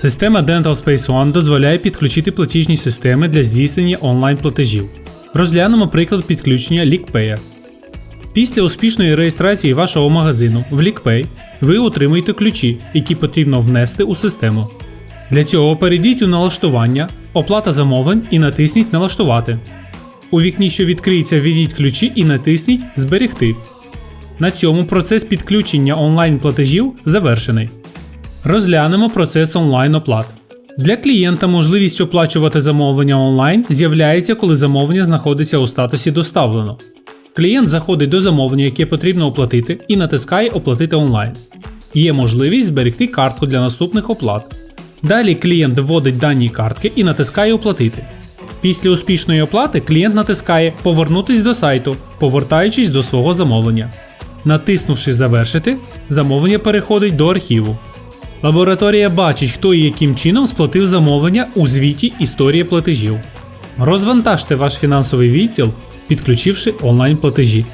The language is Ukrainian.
Система Dental Space One дозволяє підключити платіжні системи для здійснення онлайн-платежів. Розглянемо приклад підключення LeakPay. Після успішної реєстрації вашого магазину в LeakPay ви отримуєте ключі, які потрібно внести у систему. Для цього перейдіть у налаштування, оплата замовлень і натисніть Налаштувати. У вікні, що відкриється, введіть ключі і натисніть Зберегти. На цьому процес підключення онлайн-платежів завершений. Розглянемо процес онлайн-оплат. Для клієнта можливість оплачувати замовлення онлайн з'являється, коли замовлення знаходиться у статусі доставлено. Клієнт заходить до замовлення, яке потрібно оплатити, і натискає Оплатити онлайн. Є можливість зберегти картку для наступних оплат. Далі клієнт вводить дані картки і натискає Оплатити. Після успішної оплати клієнт натискає Повернутись до сайту, повертаючись до свого замовлення. Натиснувши Завершити, замовлення переходить до архіву. Лабораторія бачить, хто і яким чином сплатив замовлення у звіті Історія платежів. Розвантажте ваш фінансовий відділ, підключивши онлайн платежі.